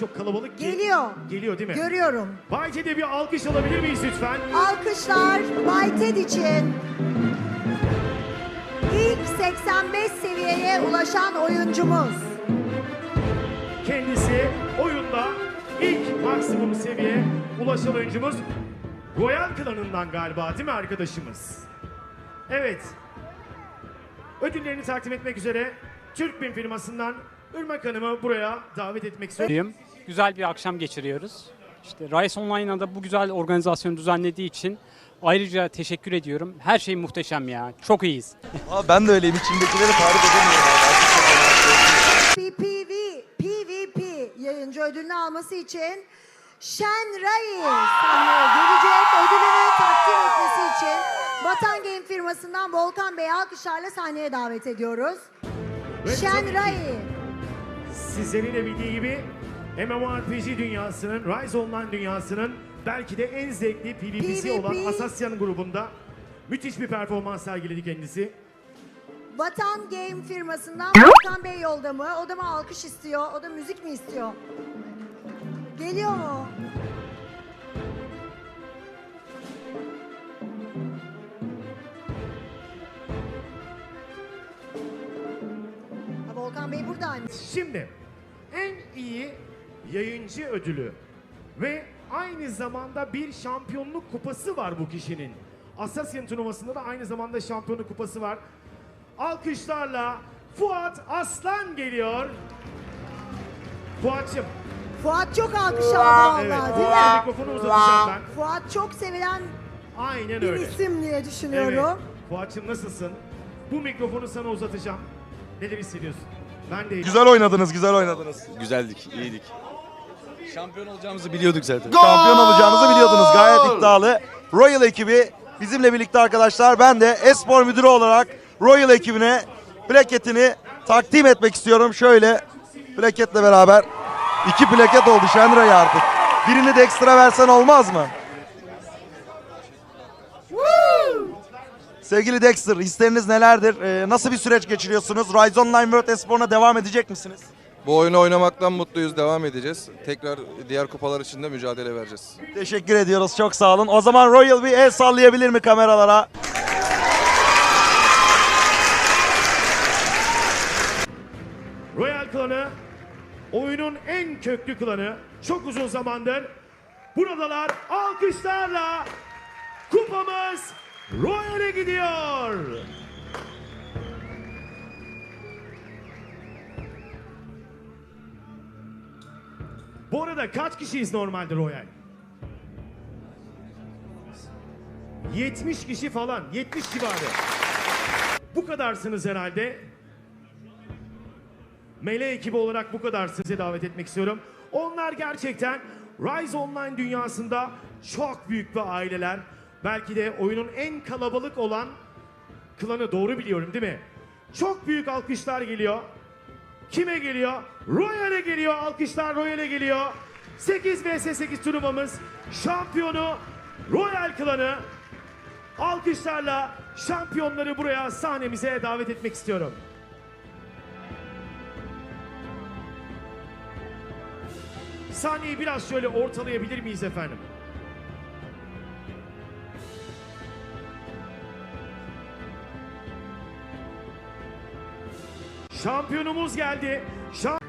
Çok kalabalık. ge- Geliyor. Geliyor değil mi? Görüyorum. Bay Ted'e bir alkış alabilir miyiz lütfen? Alkışlar Bay Ted için. İlk 85 seviyeye ulaşan oyuncumuz. Kendisi oyunda ilk maksimum seviye ulaşan oyuncumuz Royal klanından galiba değil mi arkadaşımız? Evet. Ödüllerini takdim etmek üzere Türk Bin firmasından Irmak Hanım'ı buraya davet etmek istiyorum. Güzel bir akşam geçiriyoruz. İşte Rise Online'a da bu güzel organizasyonu düzenlediği için ayrıca teşekkür ediyorum. Her şey muhteşem ya. Çok iyiyiz. Abi ben de öyleyim. İçimdekileri tarif edemiyorum. PPV, PVP yayıncı ödülünü alması için Şen Rai sahneye gelecek ödülünü takdim etmesi için Vatan Game firmasından Volkan Bey'i alkışlarla sahneye davet ediyoruz. Şen ki Rai. Sizlerin de bildiği gibi MMORPG dünyasının, Rise Online dünyasının belki de en zevkli PvP'si PvP. olan Asasyan grubunda müthiş bir performans sergiledi kendisi. Vatan Game firmasından Volkan Bey yolda mı? O da mı alkış istiyor? O da müzik mi istiyor? Geliyor mu? Ha, Volkan Bey buradaymış. Şimdi iyi yayıncı ödülü ve aynı zamanda bir şampiyonluk kupası var bu kişinin. Asasyan turnuvasında da aynı zamanda şampiyonluk kupası var. Alkışlarla Fuat Aslan geliyor. Fuat'cığım. Fuat çok alkış aldı vallahi Evet, değil Fuat'a mi? mikrofonu uzatacağım ben. Fuat çok sevilen Aynen bir öyle. isim diye Evet. düşünüyorum. Fuat'cığım nasılsın? Bu mikrofonu sana uzatacağım. Neler hissediyorsun? Ben de Güzel oynadınız, güzel oynadınız. Güzeldik, iyiydik. Şampiyon olacağımızı biliyorduk zaten. Şampiyon olacağınızı biliyordunuz. Gayet iddialı. Royal ekibi bizimle birlikte arkadaşlar. Ben de espor müdürü olarak Royal ekibine plaketini takdim etmek istiyorum. Şöyle plaketle beraber. iki plaket oldu Şenray artık. Birini de ekstra versen olmaz mı? Sevgili Dexter, hisleriniz nelerdir? Ee, nasıl bir süreç geçiriyorsunuz? Rise Online World Espor'una devam edecek misiniz? Bu oyunu oynamaktan mutluyuz, devam edeceğiz. Tekrar diğer kupalar için de mücadele vereceğiz. Teşekkür ediyoruz. Çok sağ olun. O zaman Royal bir el sallayabilir mi kameralara? Royal klanı oyunun en köklü klanı. Çok uzun zamandır buradalar. Alkışlarla kupamız Royal'e gidiyor. Bu arada kaç kişiyiz normalde Royal? 70 kişi falan, 70 civarı. Bu kadarsınız herhalde. Mele ekibi olarak bu kadar size davet etmek istiyorum. Onlar gerçekten Rise Online dünyasında çok büyük bir aileler. Belki de oyunun en kalabalık olan klanı doğru biliyorum değil mi? Çok büyük alkışlar geliyor. Kime geliyor? Royal'e geliyor. Alkışlar Royal'e geliyor. 8 vs 8 turnuvamız şampiyonu Royal klanı. Alkışlarla şampiyonları buraya sahnemize davet etmek istiyorum. Sahneyi biraz şöyle ortalayabilir miyiz efendim? Şampiyonumuz geldi. Şamp